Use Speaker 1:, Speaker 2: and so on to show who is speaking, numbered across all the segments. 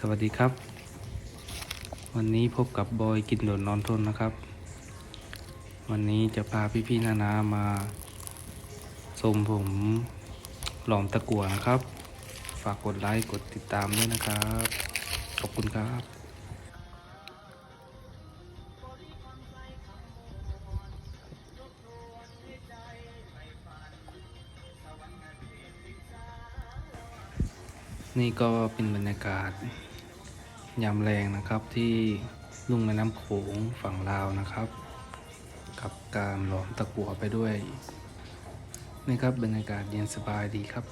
Speaker 1: สวัสดีครับ วันนี้พบกับบอยกินโดดนอนทนนะครับ วันนี้จะพาพี่ๆนานามาชมผมหลอมตะกั่วนะครับ ฝากกดไลค์กดติดตามด้วยนะครับ ขอบคุณครับนี่ก็เป็นบรรยากาศ ยามแรงนะครับที่ลุ่มแม่น้ำโขงฝั่งลาวนะครับ กับการหลอมตะกั่วไปด้วยนี่ครับบรรยากาศเย็นสบายดีครับ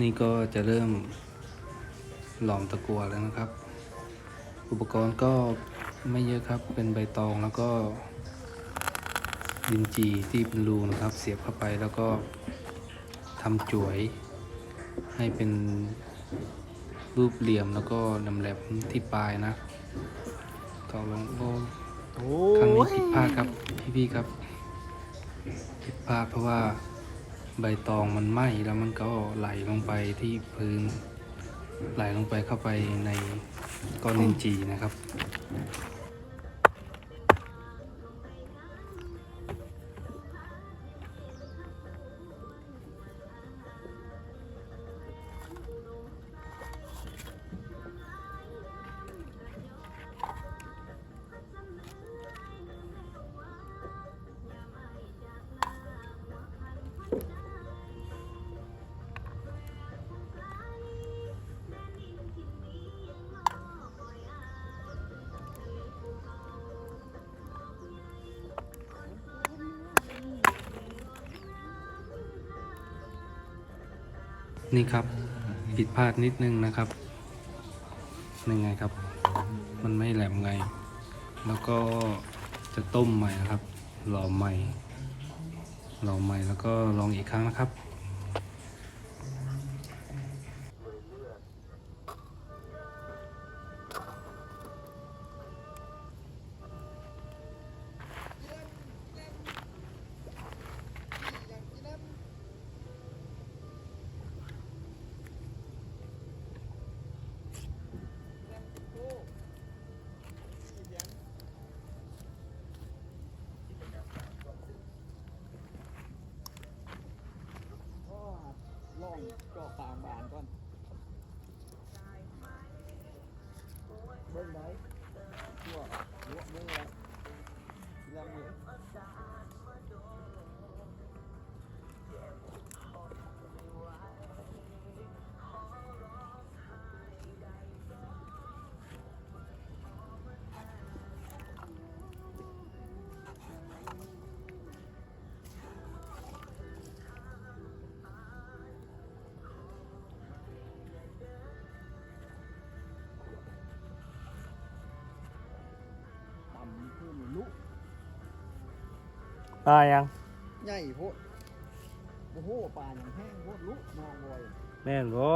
Speaker 1: นี่ก็จะเริ่มหลอมตะกัวแล้วนะครับ อุปกรณ์ก็ไม่เยอะครับ เป็นใบตองแล้วก็ดินจีที่เป็นรูนะครับ เสียบเข้าไปแล้วก็ทำจ่วย ให้เป็นรูปเหลี่ยมแล้วก็นำแหลมที่ปลายนะต่อลงโอ้
Speaker 2: โอ้
Speaker 1: ครั้งนี้
Speaker 2: ย
Speaker 1: ผิดพลาดครับพี่ๆครับผิดพลาดเพราะว่า ใบตองมันไหม้แล้วมันก็ไหลลงไปที่พื้น ไหลลงไปเข้าไปในก้อนนินจีนะครับ นี่ครับผิดพลาดนิดนึงนะครับยังไงครับ มันไม่แหลมไง แล้วก็จะต้มใหม่นะครับ หลอใหม่หลอใหม่แล้วก็ลองอีกครั้งนะครับ
Speaker 2: ล่องเจาะปางบานก่อน ตา
Speaker 3: ยยัง
Speaker 2: ใหญ่โพดโอ้โหป่าอย่างแห้งโพดลุมองบ่อย
Speaker 3: แม่นบ่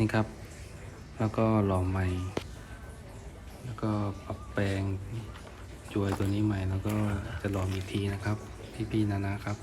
Speaker 2: นี่
Speaker 1: ครับ แล้วก็หลอใหม่ แล้วก็ปรับแปลงจวยตัวนี้ใหม่แล้วก็จะหลอมอีกทีนะครับ พี่ๆนานะครับ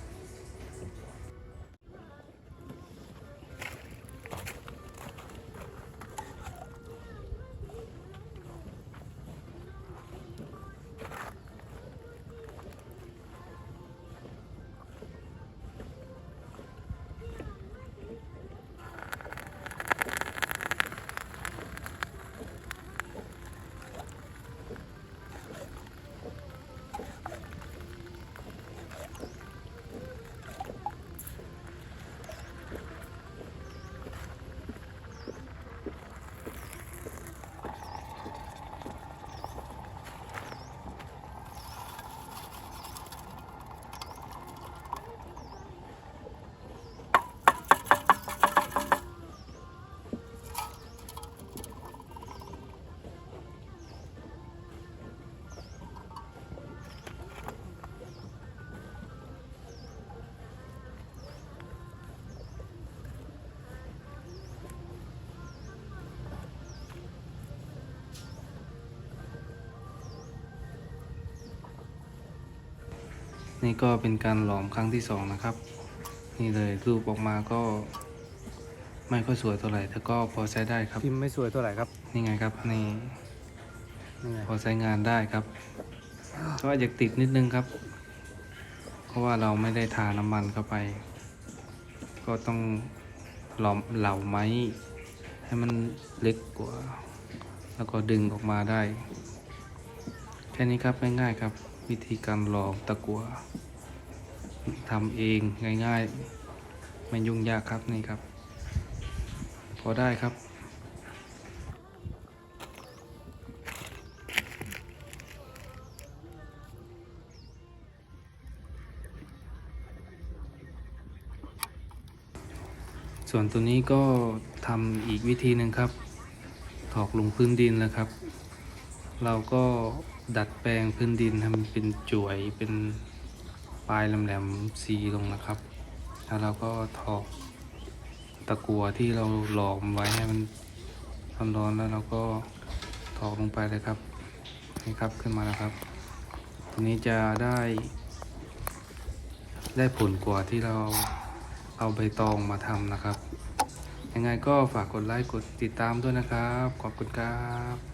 Speaker 1: นี่ก็เป็นการหลอมครั้งที่สองนะครับ นี่เลยรูปออกมาก็ ไม่ค่อยสวยเท่าไหร่แต่ก็พอใช้ได้ครับ
Speaker 3: พิมพ์ไม่สวยเท่าไหร่ครับ
Speaker 1: นี่ไงครับนี่
Speaker 3: นี่ไง
Speaker 1: พอใช้งานได้ครับก็อาจจะติดนิดนึงครับ เพราะว่าเราไม่ได้ทาน้ำมันเข้าไป ก็ต้องหลอมเหล่าไม้ให้มันเล็กกว่า แล้วก็ดึงออกมาได้ แค่นี้ครับง่ายๆครับ วิธีการหลอมตะกัวทำเองง่ายๆ ไม่ยุ่งยากครับนี่ครับ พอได้ครับส่วนตัวนี้ก็ทำอีกวิธีหนึ่งครับ ถอกลงพื้นดินแล้วครับ เราก็ ดัดแปลงพื้นดินให้มันเป็นจวยเป็นปลายแหลมๆสีลงนะครับ แล้วเราก็ถอกตะกัวที่เราหลอมไว้ให้มันความร้อนแล้วเราก็ถอกลงไปเลยครับนี่ครับขึ้นมาแล้วครับตัวนี้จะได้ ได้ผลกว่าที่เราเอาใบตองมาทำนะครับ ยังไงก็ฝากกดไลค์กดติดตามด้วยนะครับ ขอบคุณครับ